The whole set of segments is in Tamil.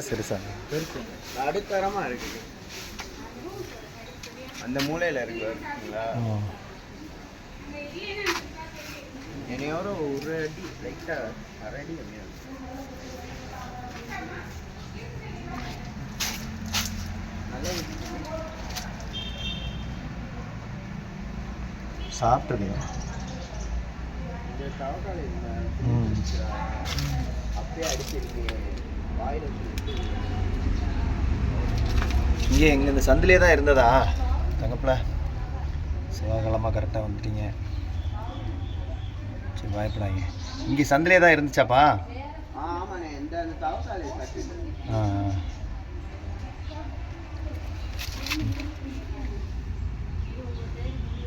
சிறுசா நடுத்தரமாக இருக்குது அந்த மூலையில் இருக்கு இருக்குங்களா என்னையோட ஒரு அடி லைட்டாக அரை அடி கம்மியாக இல்லை ம். அப்படியே அடிச்சிருக்கு இங்கே எங்கே இந்த சந்திலே தான் இருந்ததா? தங்கப்பில் செவ்வாய்க்கிழமை கரெக்டாக வந்துட்டீங்க. சரி பயப்படாங்க இங்கே சந்திலே தான் இருந்துச்சாப்பா? ஆ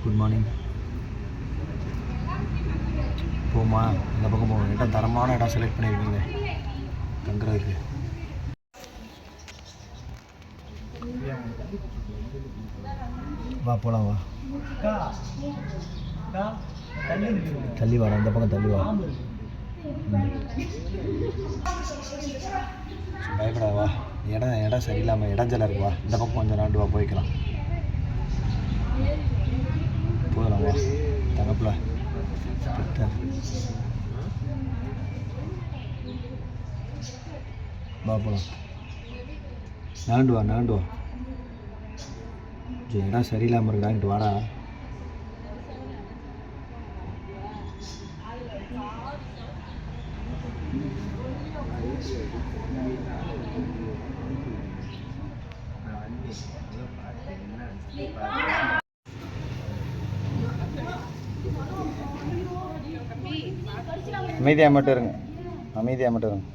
குட் மார்னிங் போமா இந்த பக்கம் போகணும் இடம் தரமான இடம் செலக்ட் பண்ணியிருக்கீங்க. தங்குறதுக்கு வா போலாம் வா. தள்ளி வாடா இந்த பக்கம் தள்ளி வா. பயப்படா வா. இடம் இடம் சரியில்லாமல் இடஞ்சலாக இருக்கு வா. இந்த பக்கம் கொஞ்சம் நாண்டு வா போய்க்கலாம். போகலாம் வா. தங்கப்பில் வா போகலாம் நாண்டு வா நாண்டு வா இடம் சரியில்லாமல் இருக்குடா வாடா அமைதியாக மட்டும் இருங்க. அமைதியாக மட்டும் இருங்க.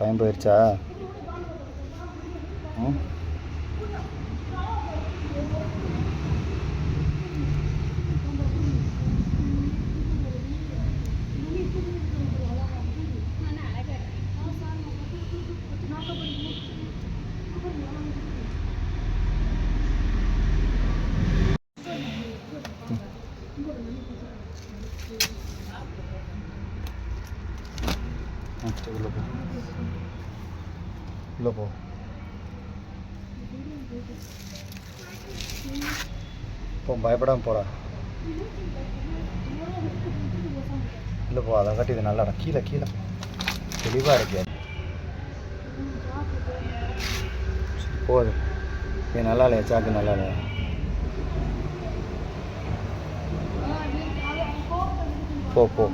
பயம் போயிடுச்சா ம்? ம், சரி, உள்ள போ. உள்ள இப்போ பயப்படாம போடா. இல்லை போ அதை காட்டி இது நல்லா இடம். கீழே கீழே. தெளிவாக இருக்கு. போகுது. இது நல்லா இல்லையா? சாக்கு நல்லா இல்லையா? போ போ.